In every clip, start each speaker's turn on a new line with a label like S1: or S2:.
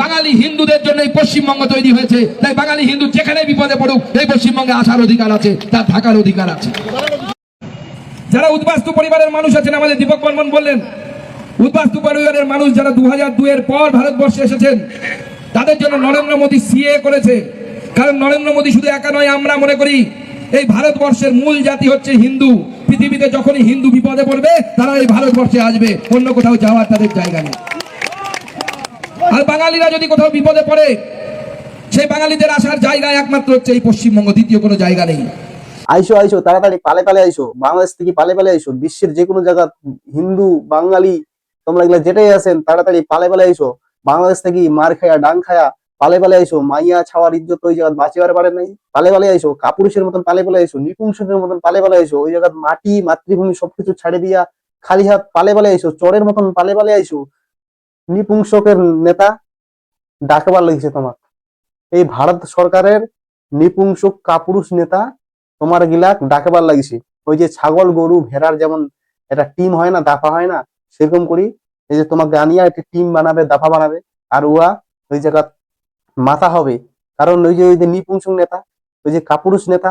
S1: বাঙালি হিন্দুদের জন্য এই পশ্চিমবঙ্গ তৈরি হয়েছে। তাই বাঙালি হিন্দু যেখানে বিপদে পড়ুক, এই পশ্চিমবঙ্গে আসার অধিকার আছে, তার থাকার অধিকার আছে। যারা উদ্বাস্তু পরিবারের মানুষ আছেন, আমাদের দীপক বর্মন বললেন, উদ্বাস্তু পরিবারের মানুষ যারা দু হাজার দুয়ের পর ভারতবর্ষে এসেছেন, তাদের জন্য নরেন্দ্র মোদী সিএ করেছে। কারণ নরেন্দ্র মোদী শুধু একা নয়, আমরা মনে করি, এই ভারতবর্ষের মূল জাতি হচ্ছে হিন্দু। পৃথিবীতে যখনই হিন্দু বিপদে পড়বে, তারা এই ভারতবর্ষে আসবে, অন্য কোথাও যাওয়ার তাদের জায়গা নেই। আর বাঙালিরা যদি কোথাও বিপদে পড়ে, সেই বাঙালিদের আসার জায়গা একমাত্র হচ্ছে এই পশ্চিমবঙ্গ, দ্বিতীয় কোনো জায়গা নেই।
S2: আইসো আইসো, তাড়াতাড়ি, পালে পালে আইসো, বাংলাদেশ থেকে পালে পালে আইসো, বিশ্বের যে কোনো জায়গা, হিন্দু, বাঙালি, তোমরা এগুলা যেটাই আছেন, তাড়াতাড়ি, পালে পালে আইসো। বাংলাদেশ থেকে মার খায়া, ডাং খায়া, পালে পালে আইসো, মাইয়া ছাওয়ার ইজ্জত ওই জায়গা বাঁচিবার পারে নাই। পালে পালে আইসো, কাপুরুষের মতন পালে পালে আইসো নিপুংসের মতন পালে পালে আইসো, ওই জায়গা মাটি, মাতৃভূমি সবকিছু ছাড়ে দিয়া, খালি হাত পালে পালে আইসো, চরের মতন পালে পালে আইসো নিপুংসকের নেতা ডাকবার লাগছে তোমার। এই ভারত সরকারের নিপুংসক কাপুরুষ নেতা তোমার গিলাক ডাকবার লাগিছে। ওই যে ছাগল, গরু, ভেড়ার যেমন একটা টিম হয় না, দাফা হয় না, সেরকম করি। এই যে তোমাকে আনিয়া একটি টিম বানাবে, দাফা বানাবে, আর উয়া ওই জায়গা মাথা হবে। কারণ ওই যে ওই যে নিপুংসুক নেতা, ওই যে কাপুরুষ নেতা,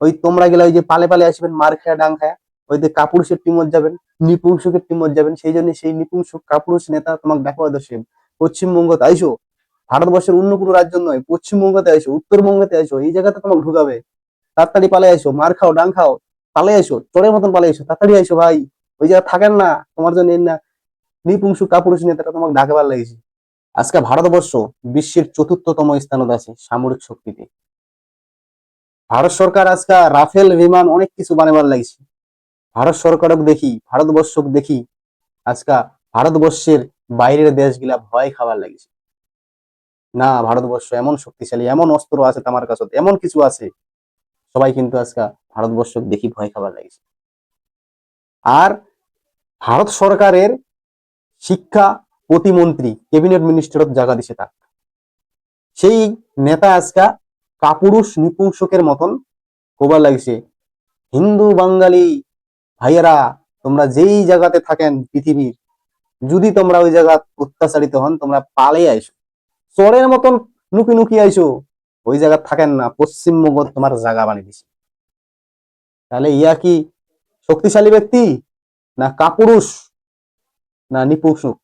S2: ওই তোমরা গেলে ওই যে পালে পালে আসবেন, মার খায়া, ডাং খায়া ওই যে কাপুরুষের টিমত যাবেন নিপুংসুকের টিমত যাবেন, সেই জন্য সেই নিপুংসুক কাপুরুষ নেতা তোমাকে ডাকবা দোষে পশ্চিমবঙ্গতে আইসো, ভারতবর্ষের অন্য কোনো রাজ্য নয় পশ্চিমবঙ্গতে আইসো উত্তরবঙ্গতে আইসো, এই জায়গাতে তোমাকে ঢুকাবে। তাড়াতাড়ি পালে আইসো, মার খাও, ডাং খাও পালে আইসো, চোরের মতন পালে আইসো, তাড়াতাড়ি আইসো ভাই, ওই জায়গা থাকেন না, তোমার জন্য না নিপুংসু কাপুরুষ নেতাটা তোমাকে ডাকবার লাগিয়েছে আজকে ভারতবর্ষ বিশ্বের চতুর্থতম স্থানত আছে সামরিক শক্তিতে। ভারত সরকার আজকে রাফেল বিমান অনেক কিছু বানাবার লাগিছে ভারত সরকারক দেখি, ভারতবর্ষক দেখি, আজকা ভারতবর্ষের বাইরের দেশগুলা ভয় খাবার লাগিছে। না, ভারতবর্ষ এমন শক্তিশালী, এমন অস্ত্র আছে তোমার কাছে এমন কিছু আছে, সবাই কিন্তু আজকে ভারতবর্ষক দেখি ভয় খাবার লাগিছে। আর ভারত সরকারের শিক্ষা প্রতিমন্ত্রী, ক্যাবিনেট মিনিস্টারত জায়গা দিছে তাক সেই নেতা আজকা কাপুরুষ, নিপুংসকের মতন কোবার লাগিছে। হিন্দু, বাঙালি ভাইয়েরা, তোমরা যেই জায়গাতে থাকেন পৃথিবীর, যদি তোমরা ওই জায়গা অত্যাচারিত হন, তোমরা পালে আইসো। চরের মতন নুকি নুকি আইসো। ওই জায়গা থাকেন না, পশ্চিমবঙ্গ তোমার জায়গা বানিয়ে দিছে। তাহলে ইয়া কি শক্তিশালী ব্যক্তি? না কাপুরুষ? না নিপুংসুক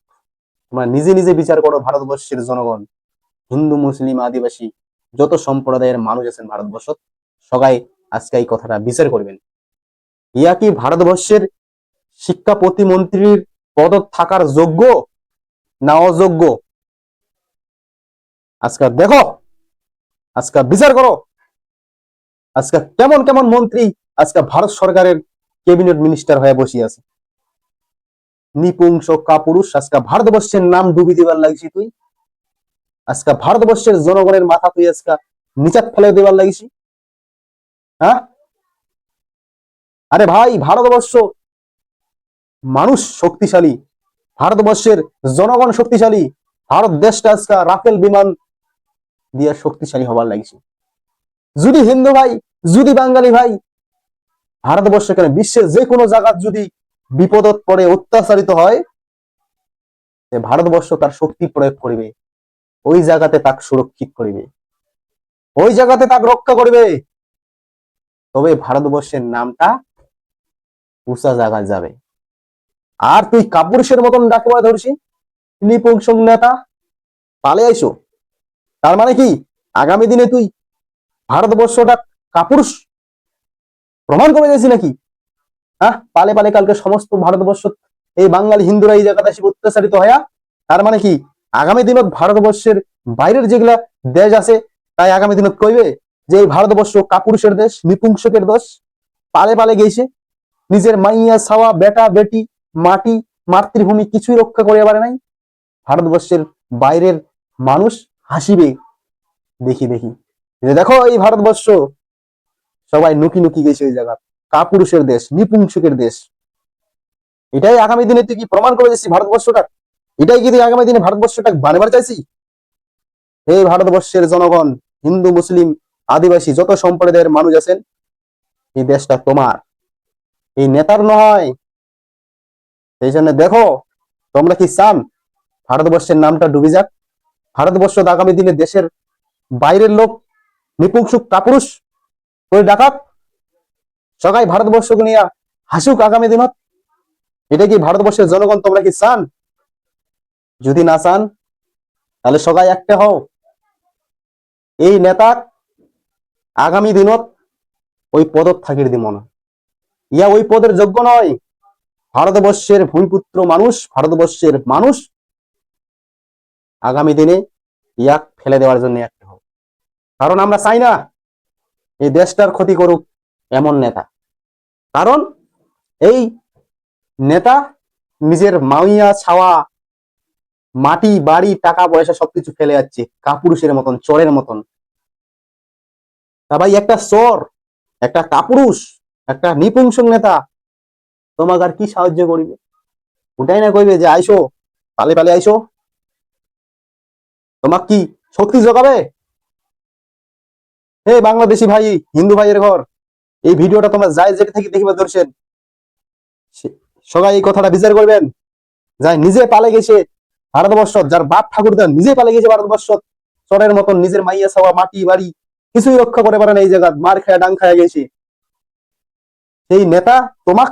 S2: তোমরা নিজে নিজে বিচার করো ভারতবর্ষের জনগণ, হিন্দু, মুসলিম, আদিবাসী, যত সম্প্রদায়ের মানুষ আছেন ভারতবর্ষ সবাই আজকে এই কথাটা বিচার করবেন। ইয়া কি ভারতবর্ষের শিক্ষা প্রতিমন্ত্রীর পদ থাকার যোগ্য না অযোগ্য? আজকে দেখো, আজকে বিচার করো। আজকে কেমন কেমন মন্ত্রী আজকে ভারত সরকারের ক্যাবিনেট মিনিস্টার হয়ে বসে আছে। নিপুংস কাপুরুষ, আজকে ভারতবর্ষের নাম ডুবি দিবার লাগছি তুই। আজকে ভারতবর্ষের জনগণের মাথা তুই আজকে নিচাত ফেলে দেবার লাগিছি। হ্যাঁ? আরে ভাই, ভারতবর্ষ মানুষ শক্তিশালী, ভারতবর্ষের জনগণ শক্তিশালী, ভারত দেশটা আজকে রাফেল বিমান দিয়ে শক্তিশালী হবার লাগছে। যদি হিন্দু ভাই, যদি বাঙালি ভাই, ভারতবর্ষ কেন বিশ্বের যে কোনো জায়গা যদি বিপদত পড়ে, অত্যাচারিত হয় ভারতবর্ষ তার শক্তি প্রয়োগ করিবে। ওই জায়গাতে তাকে সুরক্ষিত করিবে। ওই জায়গাতে তাকে রক্ষা করিবে। তবে ভারতবর্ষের নামটা উঁচা জায়গায় যাবে। আর তুই কাপুরুষের মতন ডাকবার ধরছি নিপুংসং নেতা, পালে আইসো। তার মানে কি? আগামী দিনে তুই ভারতবর্ষটা কাপুরুষ প্রমাণ করে দিয়েছি নাকি? হ্যাঁ পালে পালে কালকে সমস্ত ভারতবর্ষ, এই বাঙালি হিন্দুরা এই জায়গাতে এসে অত্যাচারিত হয়া। তার মানে কি? আগামী দিনত ভারতবর্ষের বাইরের যেগুলা দেশ আছে, তাই আগামী দিনত কইবে যে এই ভারতবর্ষ কাপুরুষের দেশ, নিপুংসকের দেশ। পালে পালে গেছে। নিজের মাইয়া, ছাওয়া, বেটা, বেটি, মাটি, মাতৃভূমি কিছুই রক্ষা করে পারে নাই। ভারতবর্ষের বাইরের মানুষ হাসিবে। দেখি দেখি। দেখো, এই ভারতবর্ষ, সবাই নুকি নুকি গেছে ওই জায়গা কাপুরুষের দেশ, নিপুংসকের দেশ। এটাই আগামী দিনে তুই কি প্রমাণ করে দিচ্ছি ভারতবর্ষটা? এটাই কি তুই আগামী দিনে ভারতবর্ষটা বানাবার চাইছি এই ভারতবর্ষের জনগণ, হিন্দু, মুসলিম, আদিবাসী, যত সম্প্রদায়ের মানুষ আছেন, এই দেশটা তোমার। এই নেতার নয়। সেই জন্য দেখো, তোমরা কি চান? ভারতবর্ষের নামটা ডুবে যাক। ভারতবর্ষ আগামী দিনে দেশের বাইরের লোক নিপুংসুক কাপুরুষ করে ডাকাক। সবাই ভারতবর্ষকে নিয়ে হাসুক আগামী দিনত। এটা কি ভারতবর্ষের জনগণ তোমরা কি চান? যদি না চান, তাহলে সবাই একটা হও। এই নেতা আগামী দিনত ওই পদত থাকির দিব না ইয়া ওই পদের যোগ্য নয়। ভারতবর্ষের ভূমিপুত্র মানুষ, ভারতবর্ষের মানুষ আগামী দিনে ইয়াক ফেলে দেওয়ার জন্য একটা হোক কারণ আমরা চাই না এই দেশটার ক্ষতি করুক এমন নেতা। কারণ এই নেতা নিজের মাইয়া, ছাওয়া, মাটি, বাড়ি, টাকা, পয়সা সবকিছু ফেলে যাচ্ছে, কাপুরুষের মতন, চোরের মতন। তা ভাই, একটা চোর, একটা কাপুরুষ একটা নিপুংসক নেতা তোমাকে আর কি সাহায্য করিবে? ওটাই না কইবে যে আইসো, পালে পালে আইসো। তোমাক কি শক্তি যোগাবে হে বাংলাদেশি ভাই, হিন্দু ভাইয়ের ঘর, এই ভিডিওটা তোমরা যাই যেটা থেকে দেখিবা ধরছেন সবাই এই কথাটা বিচার করবেন। যাই নিজে পালে গেছে ভারতবর্ষ যার বাপ ঠাকুরদা নিজে পালে গেছে ভারতবর্ষ চরের মতন নিজের মাইয়া ছাওয়া মাটি বাড়ি কিছুই রক্ষা করে পারে না এই জায়গা মার খায়া, ডাং খায়া গেছে। সেই নেতা তোমাক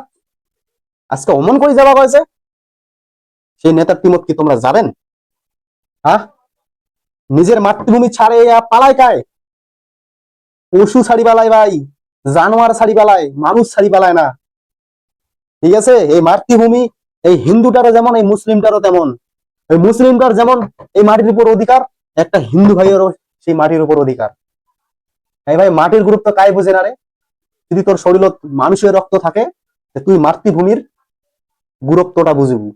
S2: আজকে অমন করে যাওয়া হয়েছে সেই নেতার টিমত কি তোমরা যাবেন হ্যাঁ? নিজের মাতৃভূমি ছাড়ে পালায় কায় পশু ছাড়ি পালায় ভাই, জানোয়ার ছাড়ি পালায়, মানুষ ছাড়ি পালায় না। ঠিক আছে? এই মাতৃভূমি, এই হিন্দুটারও যেমন, এই মুসলিমটারও তেমন। এই মুসলিমটার যেমন এই মাটির উপর অধিকার, একটা হিন্দু ভাইয়েরও সেই মাটির উপর অধিকার। এই ভাই, মাটির গুরুত্ব কাই বোঝে না রে? যদি তোর শরীরত মানুষের রক্ত থাকে তুই মাতৃভূমির গুরুত্বটা বুঝবি।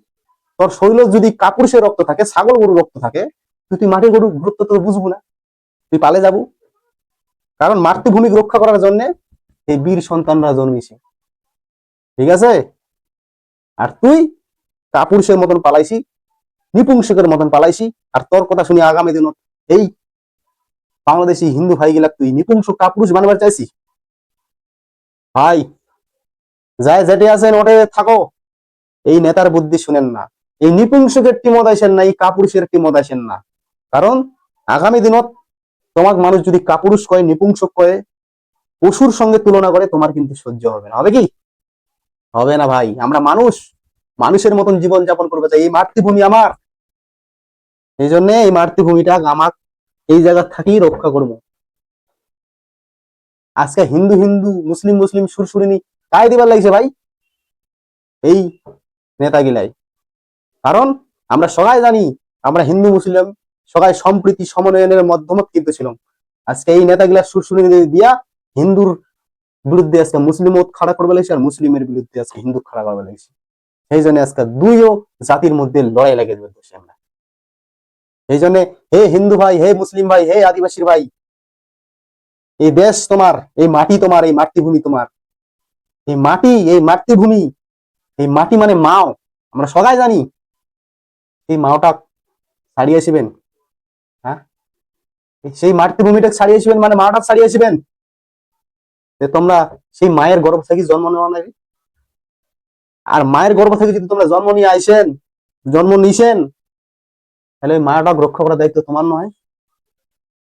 S2: তোর শরীর যদি কাপুরুষের রক্ত থাকে, ছাগল গরুর রক্ত থাকে তুই তুই মাটির গরুর গুরুত্ব তো বুঝব না। তুই পালে যাব। কারণ মাতৃভূমি রক্ষা করার জন্য এই বীর সন্তানরা জন্মিছে। ঠিক আছে? আর তুই কাপুরুষের মতন পালাইছি, নিপুংসকের মতন পালাইছি, আর তোর কথা শুনি আগামী দিনত এই বাংলাদেশি হিন্দু ভাইগুলা তুই নিপুংস কাপুরুষ বানাবার চাইছি ভাই যাই যেটি আছেন ওটে থাকো। এই নেতার বুদ্ধি শুনেন না। এই নিপুংসকের টিমত আসেন না, এই কাপুরুষের টিমত আসেন না। কারণ আগামী দিনত তোমাক মানুষ যদি কাপুরুষ কয়, নিপুংসক কয়, পশুর সঙ্গে তুলনা করে তোমার কিন্তু সহ্য হবে না। হবে কি? হবে না ভাই। আমরা মানুষ, মানুষের মতন জীবন যাপন করবে। চাই এই মাতৃভূমি আমার। এই জন্য এই মাতৃভূমিটা আমার এই জায়গা থাকেই রক্ষা করব। আজকে হিন্দু হিন্দু, মুসলিম মুসলিম, সুরসুরিনি কায় দিবার লাগছে ভাই। এই নেতাগিলাই। কারণ আমরা সবাই জানি, আমরা হিন্দু মুসলিম, সবাই সম্প্রীতি সমন্বয়নের মাধ্যমে কিন্তু ছিলাম। আজকে এই নেতাগুলা সুরসুরিনি দিয়া হিন্দুর বিরুদ্ধে আজকে মুসলিম খাড়া করবে লাগছে আর মুসলিমের বিরুদ্ধে আজকে হিন্দু খাড়া করবে লাগছে। সেই জন্য আজকে দুইও জাতির মধ্যে লড়াই লাগে বলতেছি আমরা। এই জন্য হে হিন্দু ভাই, হে মুসলিম ভাই, হে আদিবাসীর ভাই এই দেশ তোমার, এই মাটি তোমার, এই মাতৃভূমি তোমার। এই মাটি, এই মাতৃভূমি, এই মাটি মানে মাও। আমরা সবাই জানি এই মাওটা ছাড়িয়েছিবেন হ্যাঁ? সেই মাতৃভূমিটা ছাড়িয়েছিবেন মানে মাওটা ছাড়িয়েছিবেন যে তোমরা সেই মায়ের গর্ভ থেকে জন্ম নেওয়া নাই। আর মায়ের গর্ভ থেকে যদি তোমরা জন্ম নিয়ে আইসেন জন্ম নিছেন, তাহলে ওই মায়াটা রক্ষা করার দায়িত্ব তোমার নয়।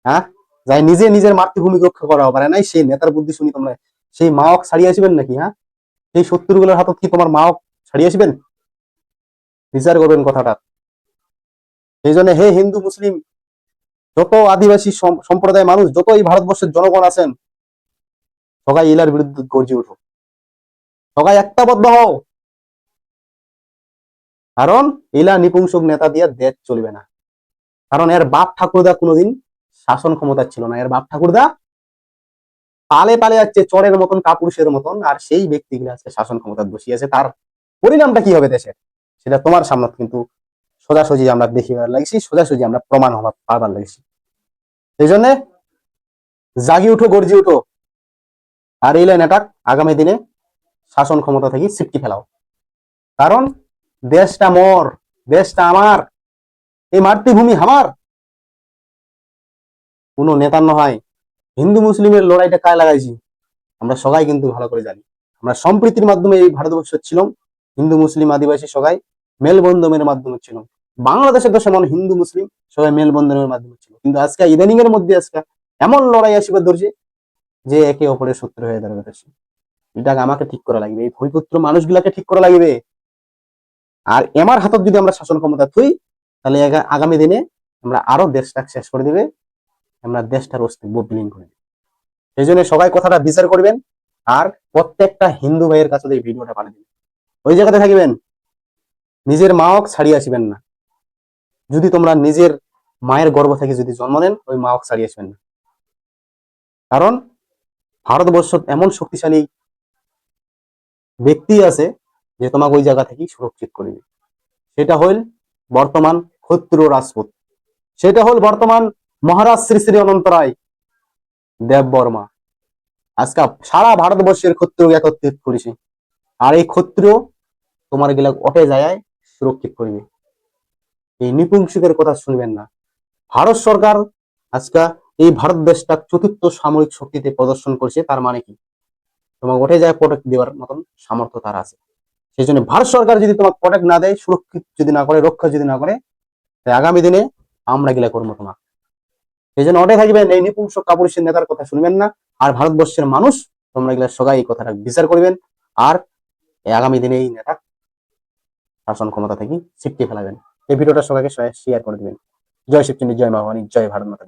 S2: হ্যাঁ? যাই নিজে নিজের মাতৃভূমি রক্ষা করা পারে নাই, সেই নেতার বুদ্ধি শুনি তোমরা। সেই মাওক ছাড়িয়ে আসবেন নাকি হ্যাঁ? সেই শত্রুগুলোর হাতত কি তোমার মাওক ছাড়িয়ে আসবেন? বিচার করবেন কথাটা। সেই জন্য হে হিন্দু, মুসলিম, যত আদিবাসী সম- সম্প্রদায়ের মানুষ যত এই ভারতবর্ষের জনগণ আছেন, সবাই ইলার বিরুদ্ধে গর্জে উঠো সবাই একতাবদ্ধ হও। কারণ ইলা নিপুংসক নেতা দিয়ে দেশ চলবে না। কারণ এর বাপ ঠাকুরদা কোনোদিন শাসন ক্ষমতা ছিল না। এর বাপ ঠাকুরদা পালে পালে যাচ্ছে চরের মতন, কাপুরুষের মতন, আর সেই ব্যক্তিগুলো আজকে শাসন ক্ষমতা বসিয়েছে তার পরিণামটা কি হবে দেশের? সেটা তোমার সামনে কিন্তু সোজাসুজি আমরা দেখিবার লাগছি, সোজাসুজি আমরা প্রমাণ হবার পাবার লাগছি। সেই জন্য জাগি উঠো, গর্জি উঠো। আর এই লাইন অ্যাটাক আগামী দিনে শাসন ক্ষমতা থেকে সিটকি ফেলাও। কারণ দেশটা মোর, দেশটা আমার, এই মাতৃভূমি আমার। কোন নেতার নয় হিন্দু মুসলিমের লড়াইটা কায় লাগাইছি? আমরা সবাই কিন্তু ভালো করে জানি। আমরা সম্প্রীতির মাধ্যমে এই ভারতবর্ষ ছিলাম, হিন্দু, মুসলিম, আদিবাসী সবাই মেলবন্ধনের মাধ্যমে ছিলাম। বাংলাদেশের তো সেমন হিন্দু, মুসলিম, সবাই মেলবন্ধনের মাধ্যমে ছিল। কিন্তু আজকে ইদানিং এর মধ্যে আজকে এমন লড়াই আসিবার ধরছে যে একে অপরের শত্রু হয়ে দাঁড়াতেছে এটাকে আমাকে ঠিক করা লাগবে, এই ভূমিপুত্র মানুষগুলাকে ঠিক করা লাগবে। আর এমার হাতত যদি আমরা শাসন ক্ষমতা থুই, তাহলে আগামী দিনে আমরা আরও দেশটাকে শেষ করে দিবে। আমরা দেশটার অস্তিত্ব বিলীন করে দিবে সেই জন্য সবাই কথাটা বিচার করবেন আর প্রত্যেকটা হিন্দু ভাইয়ের কাছে এই ভিডিওটা পাঠিয়ে দিবেন ওই জায়গাতে থাকবেন, নিজের মাওক ছাড়িয়ে আসবেন না। যদি তোমরা নিজের মায়ের গর্ভ থেকে যদি জন্ম নেন, ওই মাওক ছাড়িয়ে আসবেন না। কারণ ভারতবর্ষ এমন শক্তিশালী ব্যক্তি আছে যে তোমাকে ওই জায়গা থেকেই সুরক্ষিত করবে সেটা হল বর্তমান ক্ষত্রিয় রাজপুত। সেটা হল বর্তমান মহারাজ শ্রী শ্রী অনন্ত রায়, দেব বর্মা। আজকে সারা ভারতবর্ষের ক্ষত্রিয় একত্রিত করেছে। আর এই ক্ষত্রিয় তোমার গেলা অটে যায়, সুরক্ষিত করবে। এই নিপুংসিকের কথা শুনবেন না। ভারত সরকার আজকে এই ভারত দেশটা চতুর্থ সামরিক শক্তিতে প্রদর্শন করছে, তার মানে কি? তোমাকে ওঠে যায় প্রোটেক্ট দেওয়ার মতন সামর্থ্য তার আছে। সেই জন্য ভারত সরকার যদি তোমাকে প্রোটেক্ট না দেয়, সুরক্ষিত যদি না করে, রক্ষা যদি না করে তাই আগামী দিনে আমরা গিলা করব তোমার সেই জন্য অটে থাকবেন এই নিপুংস কাপুরুষের নেতার কথা শুনবেন না। আর ভারতবর্ষের মানুষ, তোমরা এগুলো সবাই এই কথাটা বিচার করবেন। আর আগামী দিনে এই নেতা শাসন ক্ষমতা থেকে ছিটকে ফেলাবেন। এই ভিডিওটা সবাইকে শেয়ার করে দিবেন। জয় শিবচন্ডী জয় মা ভবানী, জয় ভারত মাতা